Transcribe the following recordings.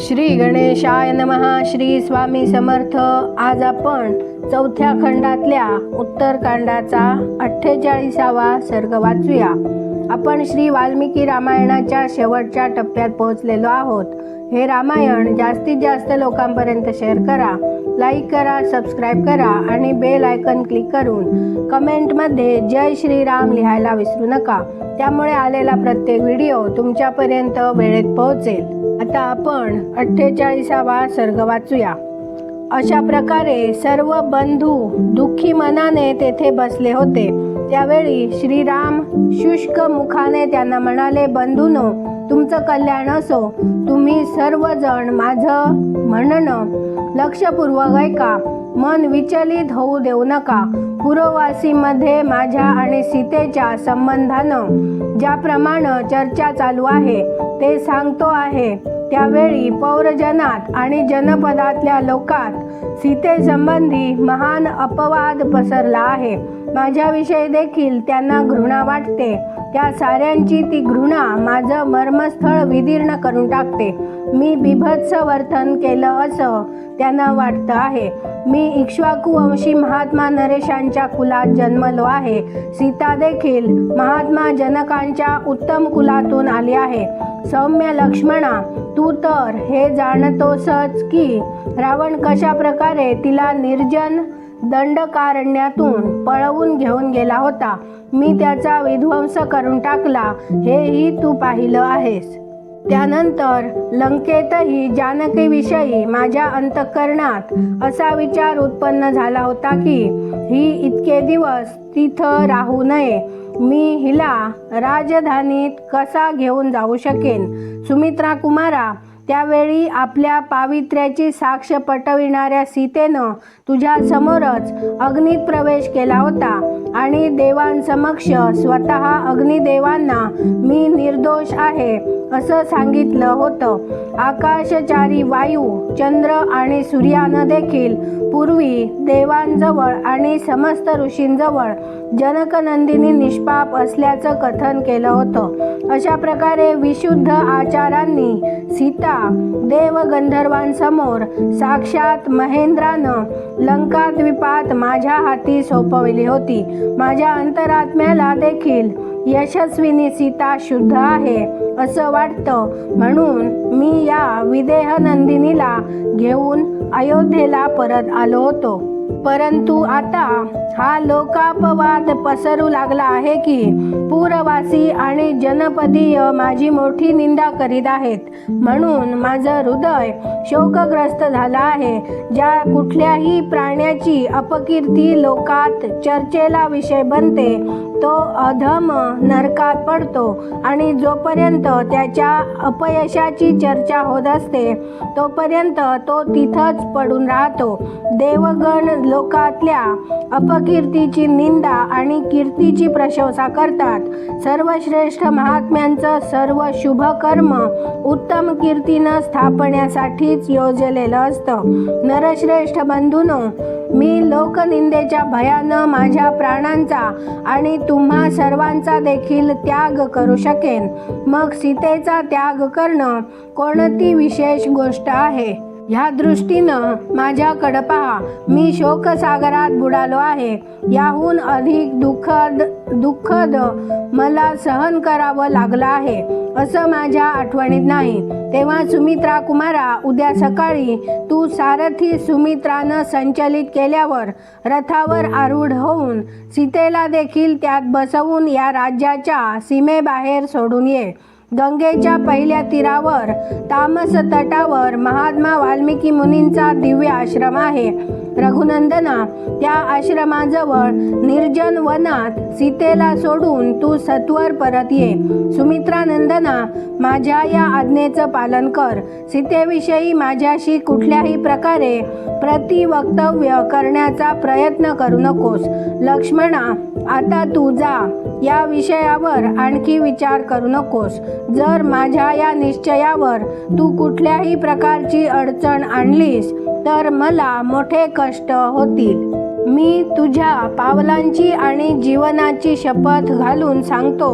श्री गणेशाय नमहा श्री स्वामी समर्थ. आज आपण चौथ्या खंडातल्या उत्तरकांडाचा अठ्ठेचाळीसावा सर्ग वाचूया. आपण श्री वाल्मिकी रामायणाच्या शेवटच्या टप्प्यात पोहोचलेलो आहोत. हे रामायण जास्तीत जास्त लोकांपर्यंत शेअर करा लाईक करा सबस्क्राईब करा आणि बेल आयकन क्लिक करून कमेंटमध्ये जय श्रीराम लिहायला विसरू नका. त्यामुळे आलेला प्रत्येक व्हिडिओ तुमच्यापर्यंत वेळेत पोहोचेल. आता आपण अठ्ठेचाळीसावा सर्ग वाचूया. अशा प्रकारे सर्व बंधू दुःखी मनाने तेथे बसले होते. त्यावेळी श्रीराम शुष्क मुखाने त्यांना म्हणाले बंधूनो तुमचं कल्याण असो. तुम्ही सर्वजण माझं म्हणणं लक्षपूर्वक ऐका. मन विचलित होऊ देऊ नका. पुरोवासीमध्ये माझ्या आणि सीतेच्या संबंधानं ज्याप्रमाणे चर्चा चालू आहे ते सांगतो आहे. त्यावेळी पौरजनात आणि जनपदातल्या लोकात सीतेसंबंधी महान अपवाद पसरला आहे. माझ्याविषयी देखील त्यांना घृणा वाटते. त्या साऱ्यांची ती घृणा माझं मर्मस्थळ विदीर्ण करून टाकते. मी बिभत्स वर्तन केलं असं त्यांना वाटतं आहे. मी इक्ष्वाकुवंशी महात्मा नरेशांच्या कुलात जन्मलो आहे. सीता देखील महात्मा जनकांच्या उत्तम कुलातून आली आहे. सौम्य लक्ष्मणा तू तर हे जाणतोसच की रावण कशा प्रकारे तिला निर्जन दंडकारण्यातून पळवून घेऊन गेला होता. मी त्याचा विध्वंस करून टाकला हेही तू पाहिलं आहेस. त्यानंतर लंकेतही जानकीविषयी माझ्या अंतःकरणात असा विचार उत्पन्न झाला होता की ही इतके दिवस तिथं राहू नये. मी हिला राजधानीत कसा घेऊन जाऊ शकेन? सुमित्रा कुमारा त्यावेळी आपल्या पावित्र्याची साक्ष पटविणाऱ्या सीतेनं तुझ्या समोरच अग्नीत प्रवेश केला होता आणि देवांसमक्ष स्वतः अग्निदेवांना मी निर्दोष आहे. असं सांगितलं होतं. आकाशचारी वायू चंद्र आणि सूर्यानं देखील पूर्वी देवांजवळ आणि समस्त ऋषींजवळ जनकनंदिनी निष्पाप असल्याचं कथन केलं होतं. अशा प्रकारे विशुद्ध आचारांनी सीता देवगंधर्वांसमोर साक्षात महेंद्रानं लंकाद्वीपात माझ्या हाती सोपवली होती. माझ्या अंतरात्म्याला देखील यशस्विनी सीता शुद्ध आहे असं वाटतं. म्हणून मी या विदेह नंदिनीला घेऊन अयोध्येला परत आलो होतो. परंतु आता हा लोकापवाद पसरू लागला आहे की पूरवासी आणि जनपदीय माझी मोठी निंदा करीत आहेत. म्हणून माझं हृदय शोकग्रस्त झालं आहे. ज्या कुठल्याही प्राण्याची अपकीर्ती लोकात चर्चेला विषय बनते तो अधम नरकात पडतो आणि जोपर्यंत त्याच्या अपयशाची चर्चा होत असते तोपर्यंत तो तिथंच पडून राहतो. देवगण लोकातल्या अपकीर्तीची निंदा आणि कीर्तीची प्रशंसा करतात. सर्वश्रेष्ठ महात्म्यांचं सर्व शुभ कर्म उत्तम कीर्तीनं स्थापण्यासाठीच योजलेलं असतं. नरश्रेष्ठ बंधूनो मी लोकनिंदेच्या भयानं माझ्या प्राणांचा आणि तुम्हा सर्वांचा देखील त्याग करू शकेन. मग सीतेचा त्याग करणं कोणती विशेष गोष्ट आहे? ह्या दृष्टीनं माझ्याकडं पहा. मी शोकसागरात बुडालो आहे. याहून अधिक दुःखद दुःखद मला सहन करावं लागलं आहे. असं माझ्या आठवणीत नाही. तेव्हा सुमित्रा कुमारा उद्या सकाळी तू सारथी सुमित्रानं संचलित केल्यावर रथावर आरूढ होऊन सीतेला देखील त्यात बसवून या राज्याच्या सीमेबाहेर सोडून ये. गंगेच्या पहिल्या तीरावर तामस तटावर महात्मा वाल्मिकी मुनींचा दिव्य आश्रम आहे. रघुनंदना त्या आश्रमाजवळ निर्जन वनात सीतेला सोडून तू सत्वर परत ये. सुमित्रा नंदना माझ्या या आज्ञेचं पालन कर. सीतेविषयी माझ्याशी कुठल्याही प्रकारे प्रतिवक्तव्य करण्याचा प्रयत्न करू नकोस. लक्ष्मणा आता तू जा. या विषयावर आणखी विचार करू नकोस. जर माझ्या या निश्चयावर तू कुठल्याही प्रकारची अडचण आणलीस तर मला मोठे कष्ट होतील. मी तुझ्या पावलांची आणि जीवनाची शपथ घालून सांगतो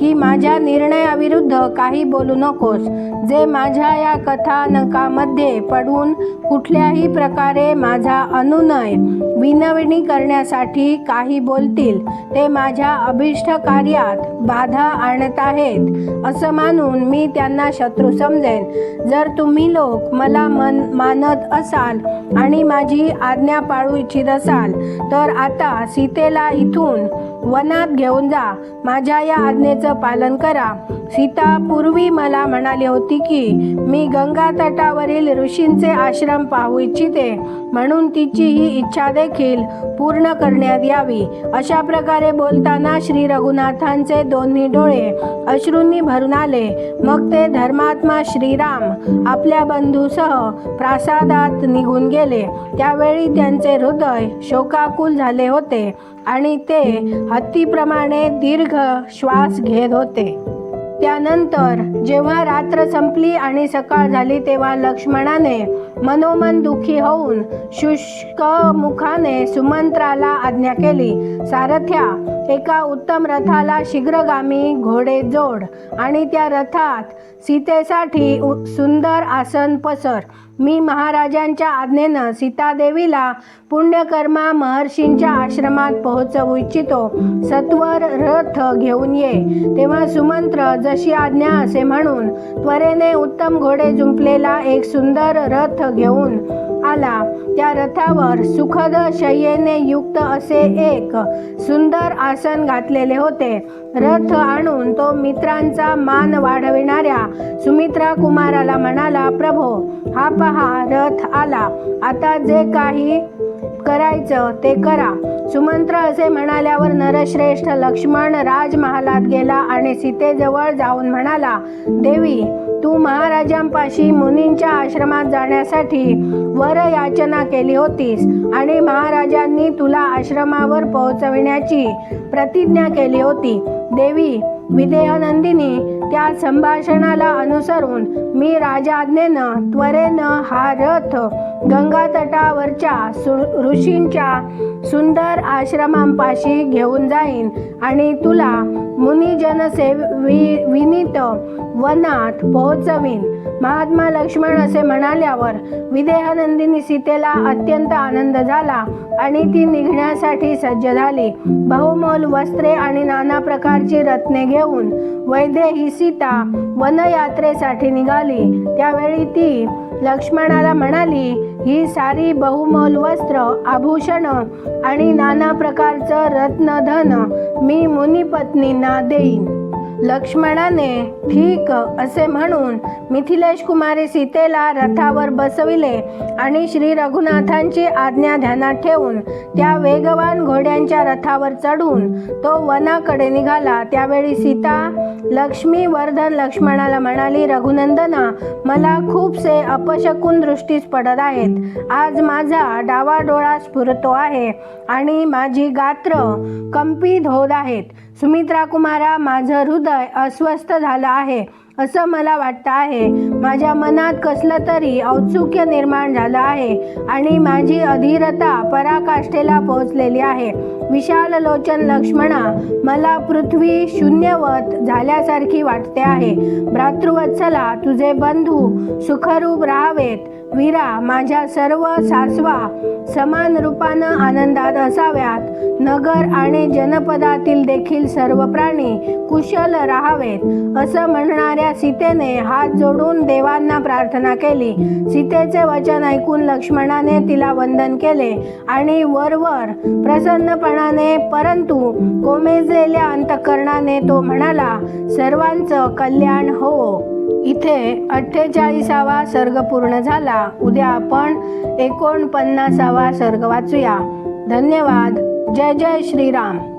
की माझ्या निर्णयाविरुद्ध काही बोलू नकोस. जे माझ्या या कथानकामध्ये पडून कुठल्याही प्रकारे माझा अनुनय विनवणी करण्यासाठी काही बोलतील ते माझ्या अभिष्ट कार्यात बाधा आणत आहेत असं मानून मी त्यांना शत्रू समजेन. जर तुम्ही लोक मला मन मानत असाल आणि माझी आज्ञा पाळू इच्छित असाल तर आता सीतेला इथून वनात घेऊन जा. माझ्या या आज्ञेचं पालन करा. सीता पूर्वी मला म्हणाली होती की मी गंगा तटावरील ऋषींचे आश्रम पाहू इच्छिते. म्हणून तिची ही इच्छा देखील पूर्ण करण्यात यावी. अशा प्रकारे बोलताना श्री रघुनाथांचे दोन्ही डोळे अश्रूंनी भरून आले. मग ते धर्मात्मा श्रीराम आपल्या बंधूसह प्रासादात निघून गेले. त्यावेळी त्यांचे हृदय शोकाकुल झाले होते आणि ते हत्तीप्रमाणे दीर्घ श्वास घेत होते. त्यानंतर जेव्हा रात्र संपली आणि सकाळ झाली तेव्हा लक्ष्मणाने मनोमन दुखी होऊन शुष्क मुखाने सुमंत्राला आज्ञा केली. सारथ्या एका उत्तम रथाला शीघ्रगामी घोडे जोड आणि त्या रथात सीतेसाठी उ- सुंदर आसन पसर. मी महाराजांच्या आज्ञेनं सीतादेवीला पुण्यकर्मा महर्षींच्या आश्रमात पोहोचवू इच्छितो. सत्वर रथ घेऊन ये. तेव्हा सुमंत्र जशी आज्ञा असे म्हणून त्वरेने उत्तम घोडे जुंपलेला एक सुंदर रथ घेऊन आला. त्या रथावर सुखद शय्येने युक्त असे एक सुंदर आसन घातलेले होते. रथ आणून तो मित्रांचा मान वाढविणाऱ्या सुमित्रा कुमाराला म्हणाला प्रभो हा पहा रथ आला. आता जे काही करायचं ते करा. सुमंत्र असे म्हणाल्यावर नरश्रेष्ठ लक्ष्मण राजमहालात गेला आणि सीतेजवळ जाऊन म्हणाला देवी तू महाराजांपाशी मुनींच्या आश्रमात जाण्यासाठी वर याचना केली होतीस. आणि महाराजांनी तुला आश्रमावर पोहोचविण्याची प्रतिज्ञा केली होती. देवी विदेहनंदिनी त्या संभाषणाला अनुसरून मी राजाज्ञेनं त्वरेनं हा रथ गंगा तटावरच्या सु- ऋषींच्या सुंदर आश्रमांपाशी घेऊन जाईन आणि तुला मुनिजन वि विनीत वनात पोहोचवीन. महात्मा लक्ष्मण असे म्हणाल्यावर विदेहानंदिनी सीतेला अत्यंत आनंद झाला आणि ती निघण्यासाठी सज्ज झाली. बहुमोल वस्त्रे आणि नाना प्रकारची रत्ने घेऊन वैदेही सीता वनयात्रेसाठी निघाली. त्यावेळी ती लक्ष्मणाला म्हणाली ही सारी बहुमोल वस्त्र आभूषण आणि नाना प्रकारचं रत्नधन मी मुनिपत्नींना देईन. लक्ष्मणाने ठीक असे म्हणून मिथिलेश कुमारी सीतेला रथावर बसविले आणि श्री रघुनाथांची आज्ञा ध्यानात ठेवून त्या वेगवान घोड्यांच्या रथावर चढून तो वनाकडे निघाला. त्यावेळी सीता लक्ष्मी वर्धन लक्ष्मणाला म्हणाली रघुनंदना मला खूपसे अपशकून दृष्टीस पडत आहेत. आज माझा डावा डोळा स्फुरतो आहे आणि माझी गात्र कंपित होत आहेत. सुमित्रा कुमारा माझं हृदय अस्वस्थ झालं आहे असं मला वाटतं आहे. माझ्या मनात कसलं तरी औत्सुक्य निर्माण झालं आहे आणि माझी अधीरता पराकाष्ठेला पोहोचलेली आहे. विशाल लोचन लक्ष्मणा मला पृथ्वी शून्यवत झाल्यासारखी वाटते आहे. भ्रातृवत्सला तुझे बंधू सुखरूप राहावेत. वीरा माझ्या सर्व सासवा समान रूपानं आनंदात असाव्यात. नगर आणि जनपदातील देखील सर्व प्राणी कुशल राहावेत. असं म्हणणाऱ्या सीतेने हात जोडून देवांना प्रार्थना केली. सीतेचे वचन ऐकून लक्ष्मणाने तिला वंदन केले आणि वरवर प्रसन्नपणाने परंतु कोमेजलेल्या अंतकरणाने तो म्हणाला सर्वांचं कल्याण हो. इथे अठ्ठेचाळीसावा सर्ग पूर्ण झाला. उद्या आपण एकोणपन्नासावा सर्ग वाचूया. धन्यवाद. जय जय श्रीराम.